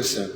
Все.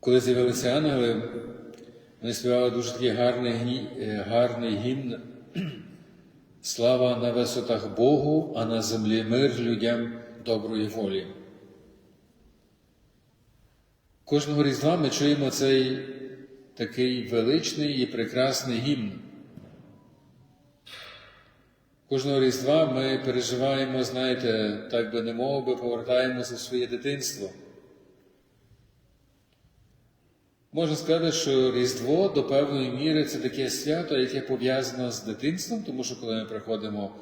Коли з'явилися ангели, вони співали дуже такий гарний, е, гарний гімн. Слава на висотах Богу, а на землі мир людям доброї волі. Кожного різдва ми чуємо цей такий величний і прекрасний гімн. Кожного різдва ми переживаємо, знаєте, так би не мов би, повертаємося в своє дитинство. Можна сказати, що Різдво до певної міри це таке свято, яке пов'язано з дитинством, тому що коли ми приходимо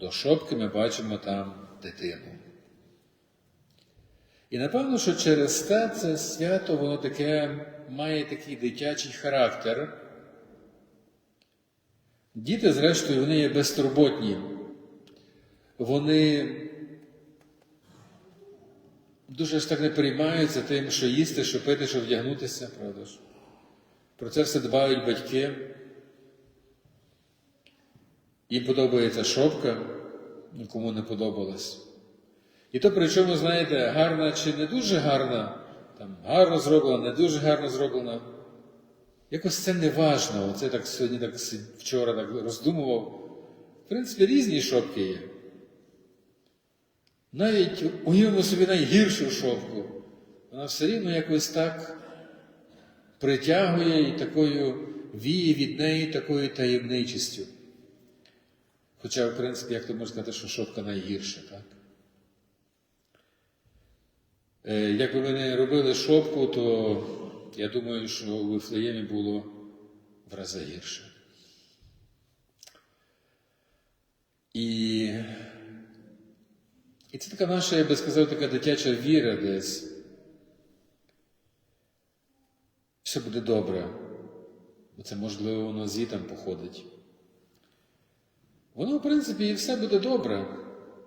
до шопки, ми бачимо там дитину. І напевно, що через те це свято воно таке має такий дитячий характер. Діти, зрештою, вони є безтурботні. Вони дуже ж так не переймаються тим, що їсти, що пити, що вдягнутися, правда ж? Про це все дбають батьки. Їм подобається шопка, нікому не подобалось. І то, причому, знаєте, гарна чи не дуже гарна, там гарно зроблена, не дуже гарно зроблена. Якось це не важно. Оце так сьогодні, так вчора так роздумував. В принципі, різні шопки є. Навіть уявимо собі найгіршу шовку, вона все рівно якось так притягує і такою віє від неї такою таємничістю. Хоча, в принципі, як то можна сказати, що шовка найгірша, так? Е, Якби ми не робили шопку, то я думаю, що у Вифлеємі було в рази гірше. І і це така наша, я би сказав, така дитяча віра десь. Все буде добре. Бо це, можливо, воно звітом походить. Воно, в принципі, і все буде добре.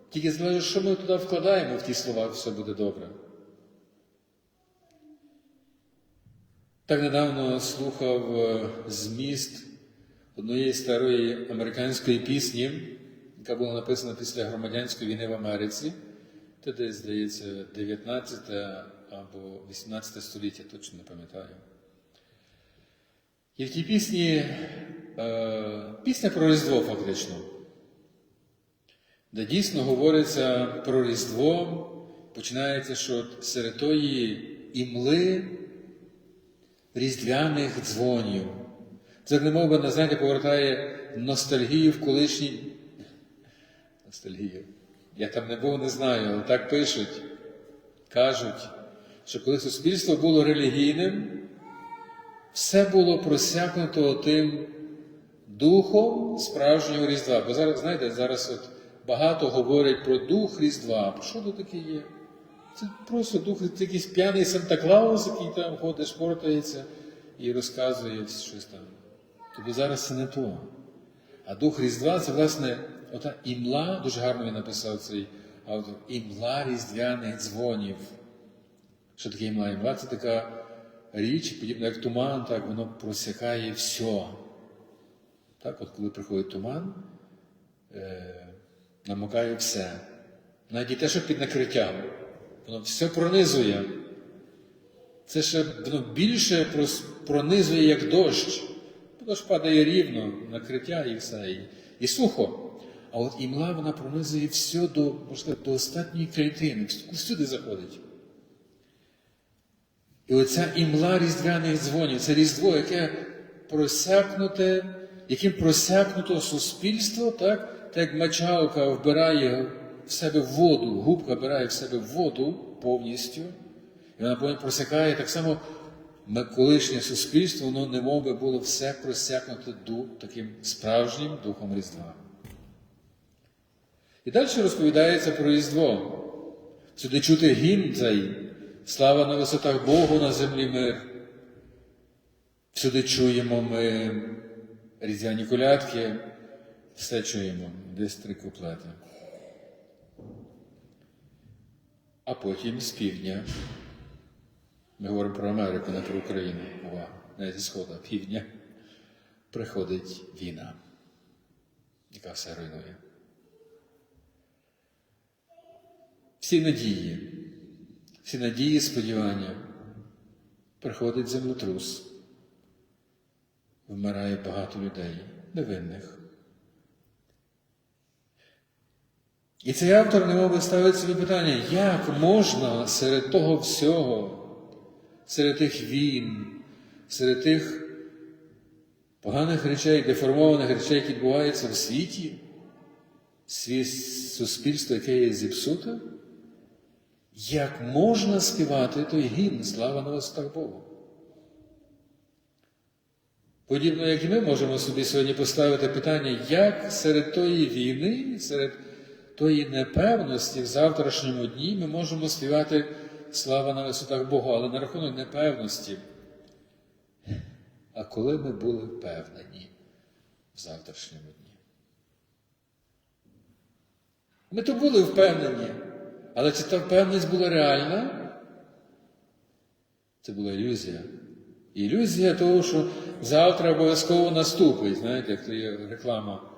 Тільки залежить, що ми туди вкладаємо в ті слова, все буде добре. Так недавно слухав е, зміст однієї старої американської пісні, яка була написана після громадянської війни в Америці. Це десь, здається, 19 або 18 століття, точно не пам'ятаю. І в тій пісні е, пісня про Різдво фактично, де дійсно говориться про Різдво, починається, що серед тої імли різдвяних дзвонів. Це не мов би, знаєте, повертає ностальгію в колишній. Ностальгію. Я там не був, не знаю, але так пишуть, кажуть, що коли суспільство було релігійним, все було просякнуто тим духом справжнього Різдва. Бо зараз, знаєте, зараз от багато говорять про дух Різдва. Що тут таке є? Це просто дух, це якийсь п'яний Санта-Клаус, який там ходить, шпортається і розказує щось там. Тобто зараз це не то. А дух Різдва це, власне, ота імла, дуже гарно він написав цей автор, імла різдвяних дзвонів. Що таке імла? Імла це така річ, подібна як туман, так воно просякає все. Так, от коли приходить туман, е, намокає все. Навіть і те, що під накриттям. Воно все пронизує. Це ще воно більше пронизує, як дощ. Дощ падає рівно, накриття і все, і, і сухо. А от імла вона пронизує все до, сказати, до останньої клітини, всюди заходить. І оця імла різдвяних дзвонів, це різдво, яке просякнуте, яким просякнуто суспільство, так, так як мочалка вбирає в себе воду, губка вбирає в себе воду повністю, і вона потім просякає так само колишнє суспільство, воно не би було все просякнуте дух, таким справжнім духом Різдва. І далі розповідається про Різдво. Сюди чути гімн цей, слава на висотах Богу на землі мир. Всюди чуємо ми різдвяні колядки, все чуємо, десь три куплети. А потім з півдня. Ми говоримо про Америку, не про Україну. Увага, не зі сходу, а півдня приходить війна. яка все руйнує. Всі надії, всі надії, сподівання, приходить землетрус, вмирає багато людей, невинних. І цей автор не би ставить собі питання, як можна серед того всього, серед тих війн, серед тих поганих речей, деформованих речей, які відбуваються в світі, світ суспільство, яке є зіпсуте, як можна співати той гімн Слава на висотах Богу? Подібно, як і ми можемо собі сьогодні поставити питання, як серед тої війни, серед тої непевності в завтрашньому дні ми можемо співати слава на висотах Богу, але на рахунок непевності. А коли ми були впевнені в завтрашньому дні? Ми то були впевнені, але чи та впевненість була реальна? Це була ілюзія. Ілюзія того, що завтра обов'язково наступить, знаєте, як то є реклама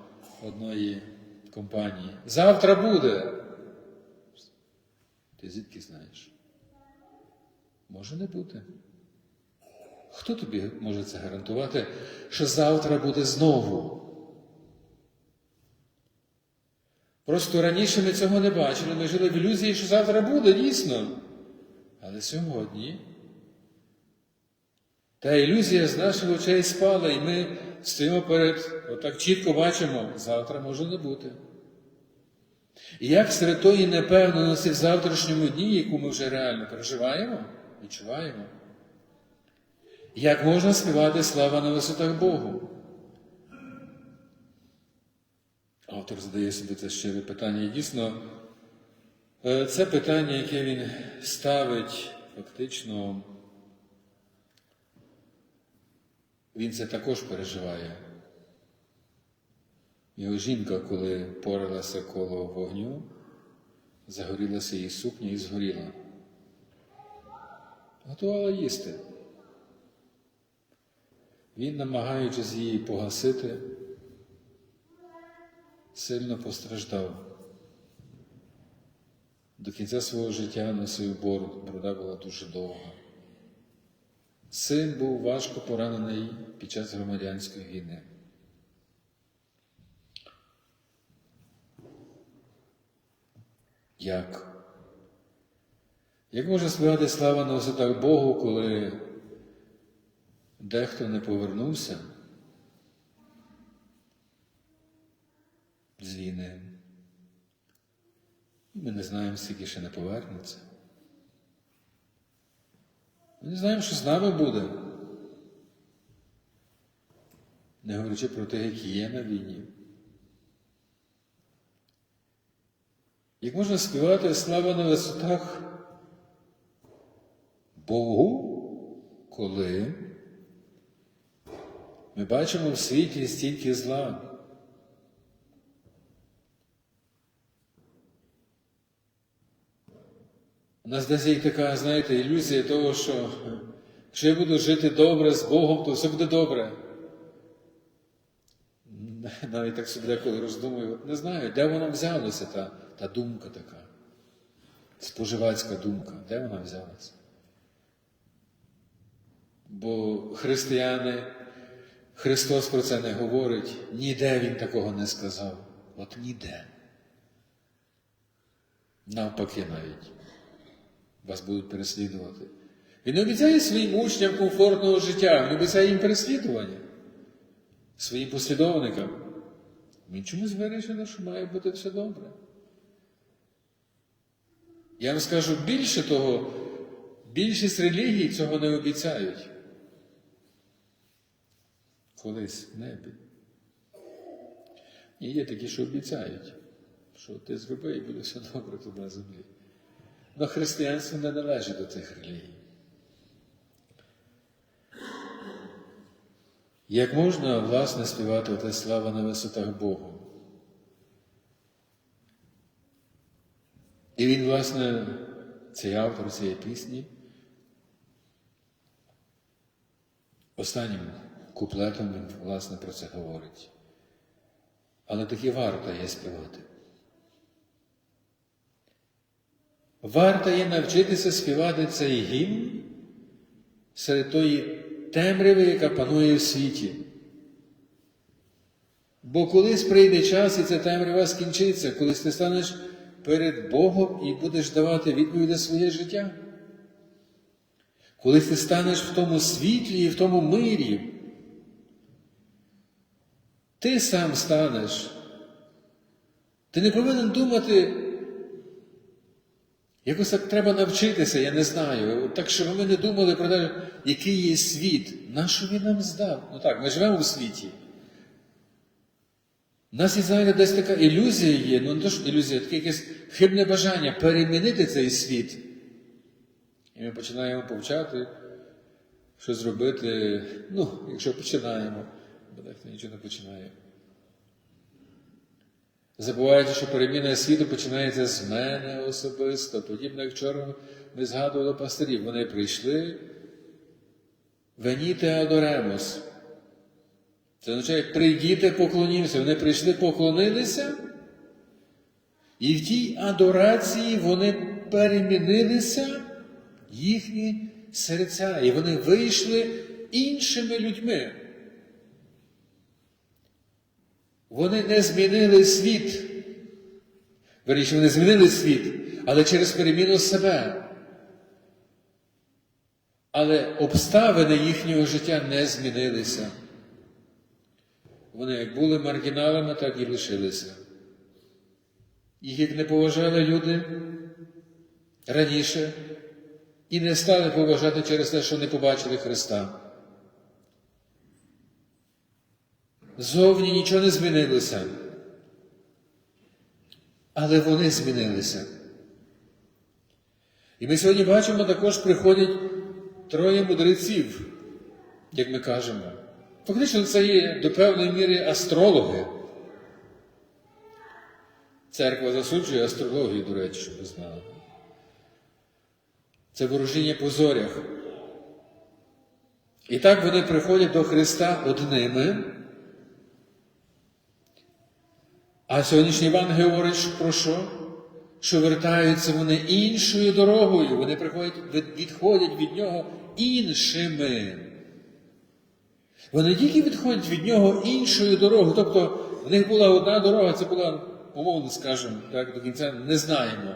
одної компанії. Завтра буде. Ти звідки знаєш? Може не бути. Хто тобі може це гарантувати, що завтра буде знову? Просто раніше ми цього не бачили, ми жили в ілюзії, що завтра буде, дійсно. Але сьогодні та ілюзія з наших очей спала, і ми стоїмо перед, отак чітко бачимо, завтра може не бути. І як серед тої непевненості в завтрашньому дні, яку ми вже реально переживаємо, відчуваємо, як можна співати слава на висотах Богу? Автор задає собі це щире питання. І дійсно, е, це питання, яке він ставить фактично, він це також переживає. Його жінка, коли поралася коло вогню, загорілася її сукня і згоріла. Готувала їсти. Він, намагаючись її погасити, сильно постраждав. До кінця свого життя носив бороду, борода була дуже довга. Син був важко поранений під час громадянської війни. Як? Як може співати слава на висотах Богу, коли дехто не повернувся з війни? Ми не знаємо, скільки ще не повернеться. Ми не знаємо, що з нами буде. Не говорячи про тих, які є на війні. Як можна співати слава на висотах Богу, коли ми бачимо в світі стільки зла? У нас десь є така, знаєте, ілюзія того, що якщо я буду жити добре з Богом, то все буде добре. Навіть так собі деколи роздумую, не знаю, де вона взялася та, та думка така, споживацька думка, де вона взялася? Бо християни, Христос про це не говорить, ніде Він такого не сказав. От ніде. Навпаки навіть вас будуть переслідувати. Він не обіцяє своїм учням комфортного життя, він обіцяє їм переслідування своїм послідовникам. Він чомусь вирішено, що має бути все добре. Я вам скажу більше того, більшість релігій цього не обіцяють. Колись в небі. І є такі, що обіцяють, що ти зроби і буде все добре тут на землі. Но християнство не належить до цих релігій. Як можна, власне, співати оте слава на висотах Богу? І він, власне, цей автор цієї пісні, останнім куплетом він, власне, про це говорить. Але таки варто є співати. Варто є навчитися співати цей гімн серед тої темряви, яка панує в світі. Бо колись прийде час, і ця темрява скінчиться, колись ти станеш перед Богом і будеш давати відповідь на своє життя. Коли ти станеш в тому світлі і в тому мирі, ти сам станеш. Ти не повинен думати, якось так треба навчитися, я не знаю. Так, щоб ми не думали про те, який є світ, на що він нам здав. Ну так, ми живемо в світі. У нас і зараз десь така ілюзія є, ну не то що ілюзія, таке якесь хибне бажання перемінити цей світ. І ми починаємо повчати, що зробити, ну, якщо починаємо, бо дехто нічого не починає. Забуваючи, що переміна світу починається з мене особисто, подібно як вчора ми згадували пастирів. Вони прийшли Веніте адоремос. Це означає, прийдіте, поклонімося. Вони прийшли, поклонилися, і в тій адорації вони перемінилися їхні серця, і вони вийшли іншими людьми. Вони не змінили світ. Вірніше, вони змінили світ, але через переміну себе. Але обставини їхнього життя не змінилися. Вони як були маргіналами, так і лишилися. Їх як не поважали люди раніше і не стали поважати через те, що не побачили Христа. Зовні нічого не змінилося. Але вони змінилися. І ми сьогодні бачимо, також приходять троє мудреців, як ми кажемо. Фактично, це є до певної міри астрологи. Церква засуджує астрологію, до речі, щоб ви знали. Це ворожіння по зорях. І так вони приходять до Христа одними. А сьогоднішній Іван говорить про що? Що вертаються вони іншою дорогою, вони приходять, відходять від нього іншими. Вони тільки відходять від нього іншою дорогою. Тобто в них була одна дорога, це була, умовно скажемо, так до кінця не знаємо,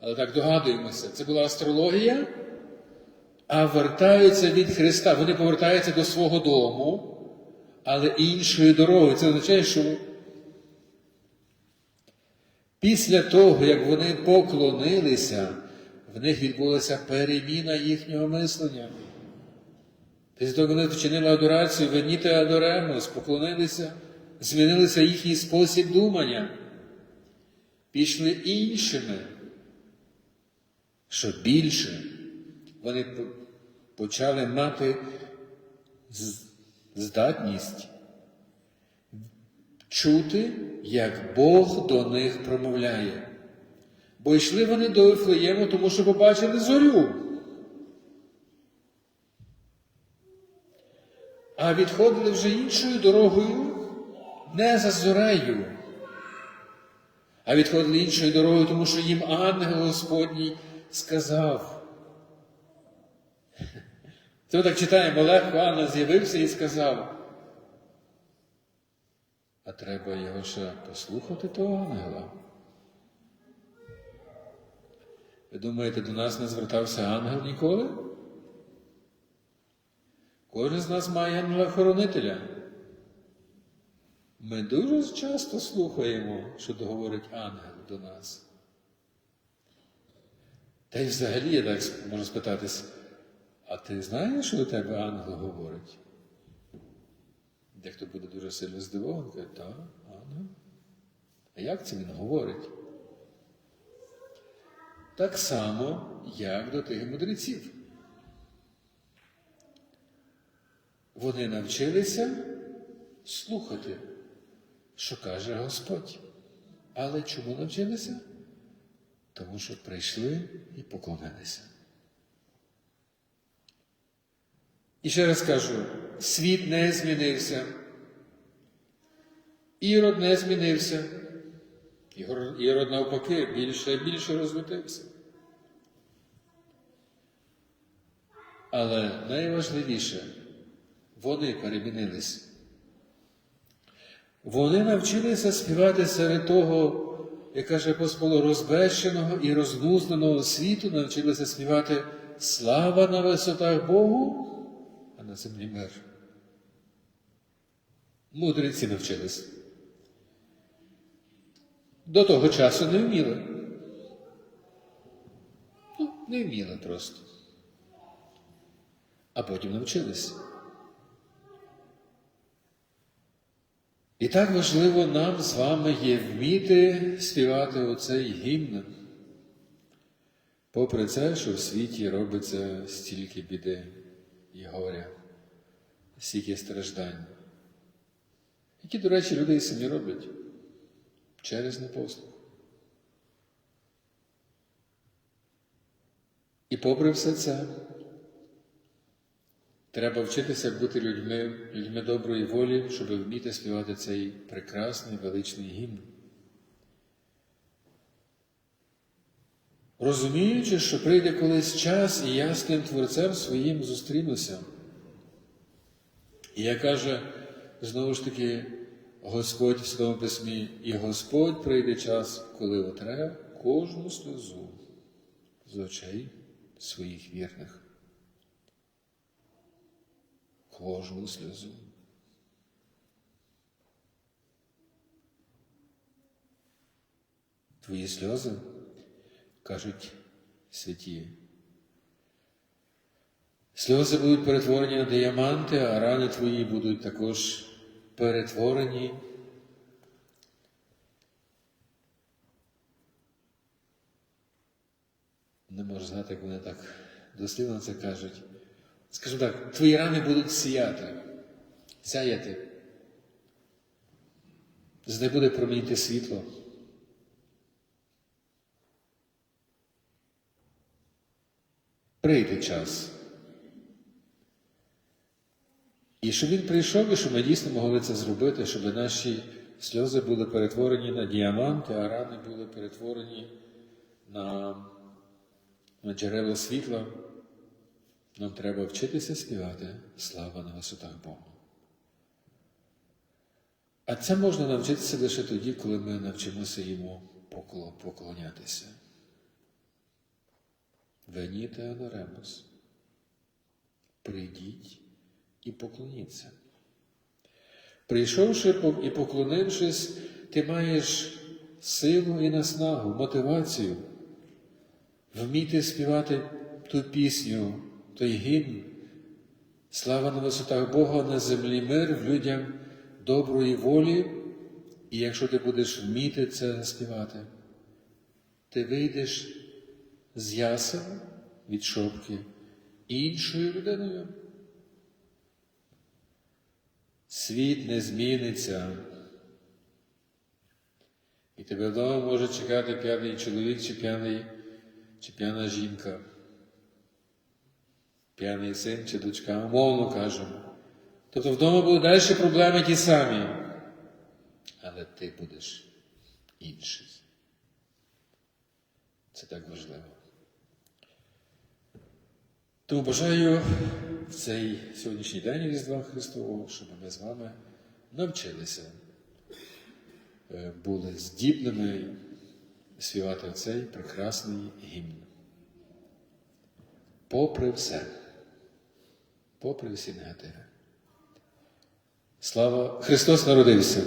але так догадуємося. Це була астрологія, а вертаються від Христа. Вони повертаються до свого дому, але іншою дорогою. Це означає, що після того, як вони поклонилися, в них відбулася переміна їхнього мислення. Після того, вони вчинили адорацію, веніте адоремос, поклонилися, змінилися їхній спосіб думання, пішли іншими, що більше вони почали мати здатність чути, як Бог до них промовляє. Бо йшли вони до Ефлеєму, тому що побачили зорю. а відходили вже іншою дорогою, не за зорею, а відходили іншою дорогою, тому що їм ангел Господній сказав. Це так читаємо, легко Анна з'явився і сказав. А треба його ще послухати того ангела. Ви думаєте, до нас не звертався ангел ніколи? Кожен з нас має ангела-хоронителя. Ми дуже часто слухаємо, що говорить ангел до нас. Та й взагалі я так можу спитатись, а ти знаєш, що до тебе ангел говорить? Дехто буде дуже сильно здивований, каже, так, ангел. А як це він говорить? Так само, як до тих мудреців. Вони навчилися слухати, що каже Господь. Але чому навчилися? Тому що прийшли і поклонилися. І ще раз кажу, світ не змінився. Ірод не змінився. Ірод навпаки більше і більше розлютився. Але найважливіше, вони перемінились. Вони навчилися співати серед того, як каже апостол, розбещеного і рознузданого світу, навчилися співати слава на висотах Богу, а на землі мир. Мудреці навчились. До того часу не вміли. Ну, не вміли просто. А потім навчились. І так важливо нам з вами є вміти співати оцей гімн. Попри це, що в світі робиться стільки біди і горя, стільки страждань, які, до речі, люди і самі роблять через непослух. І попри все це, треба вчитися бути людьми, людьми доброї волі, щоб вміти співати цей прекрасний величний гімн. Розуміючи, що прийде колись час, і я з тим Творцем своїм зустрінуся. І як каже знову ж таки Господь в Святому Письмі, і Господь прийде час, коли отре кожну сльозу з очей своїх вірних. Кожну сльозу. Твої сльози, кажуть святі. Сльози будуть перетворені на діаманти, а рани твої будуть також перетворені. Не можу знати, як вони так дослівно це кажуть. Скажу так, твої рани будуть сіяти, сяяти. З них буде промінити світло. Прийде час. І щоб він прийшов, і щоб ми дійсно могли це зробити, щоб наші сльози були перетворені на діаманти, а рани були перетворені на, на джерело світла, нам треба вчитися співати слава на висотах Богу. А це можна навчитися лише тоді, коли ми навчимося йому поклонятися. Веніте адоремос. Прийдіть і поклоніться. Прийшовши і поклонившись, ти маєш силу і наснагу, мотивацію вміти співати ту пісню, той гімн. Слава на висотах Бога на землі мир людям доброї волі, і якщо ти будеш вміти це співати, ти вийдеш з ясен від шопки іншою людиною. Світ не зміниться. І тебе вдома може чекати п'яний чоловік чи п'яний, чи п'яна жінка, п'яний син чи дочка, умовно кажемо. Тобто вдома будуть далі проблеми ті самі, але ти будеш інший. Це так важливо. Тому бажаю в цей сьогоднішній день Різдва Христового, щоб ми з вами навчилися, е, були здібними співати цей прекрасний гімн. Попри все, попри всі негативи. Слава Христос народився!